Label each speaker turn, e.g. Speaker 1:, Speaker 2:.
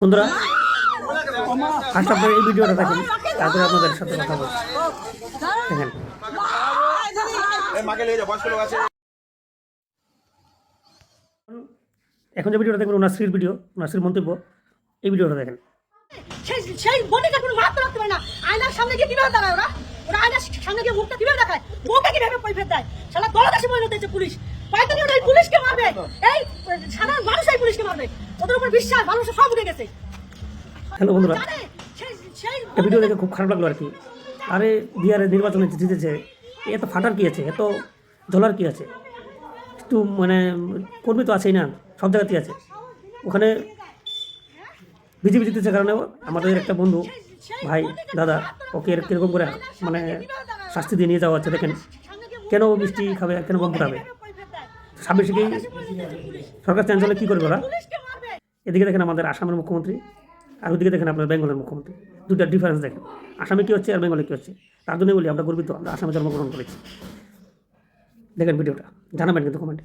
Speaker 1: বন্ধুরা ফার্স্ট আপনার এই ভিডিওটা দেখেন, তারপরে আপনাদের সাথে কথা বলছি দেখেন। এখন যে ভিডিওটা দেখবেন, ওনার স্ত্রীর ভিডিও, ওনার স্ত্রীর মন্তব্য, এই ভিডিওটা দেখেন।
Speaker 2: সেই সেই বোনকে কোনো মারতে রাখতে পারে না। আয়নার সামনে গিয়ে কীভাবে দাঁড়ায় ওরা? ওরা আয়নার সামনে গিয়ে মুখটা কীভাবে দেখায়? বউকে কীভাবে পরিফের দেয়? সারা দলদাসী পরিণত হয়েছে পুলিশ। পাইতানি ওরা পুলিশকে মারবে। এই সাধারণ মানুষ এই পুলিশকে মারবে। ওদের উপর বিশ্বাস মানুষের সব উঠে গেছে।
Speaker 1: হ্যালো বন্ধুরা। ভিডিও দেখে খুব খারাপ লাগল আর কি। আরে বিহারে নির্বাচনে জিতেছে। এত ফাটার কি আছে? এত জ্বলার কি আছে? একটু মানে কর্মী তো আছেই না। সব জায়গাতেই আছে। ওখানে বিজেপি জিতেছে কারণে আমাদের একটা বন্ধু ভাই দাদা ওকে কীরকম করে মানে শাস্তি দিয়ে নিয়ে যাওয়া হচ্ছে দেখেন। কেন মিষ্টি খাবে কেন গম ফুটাবে
Speaker 2: পরিফের
Speaker 1: কি? সরকার চেঞ্জ হলে কী করবে ওরা? এদিকে দেখেন আমাদের আসামের মুখ্যমন্ত্রী, আর ওদিকে দেখেন আপনার বেঙ্গলের মুখ্যমন্ত্রী। দুটা ডিফারেন্স দেখেন। আসামে কী হচ্ছে আর বেঙ্গলে কী হচ্ছে? তার জন্যই বলি, আমরা গর্বিত, আমরা আসামে জন্মগ্রহণ করেছি। দেখেন ভিডিওটা, জানাবেন কিন্তু কমেন্টে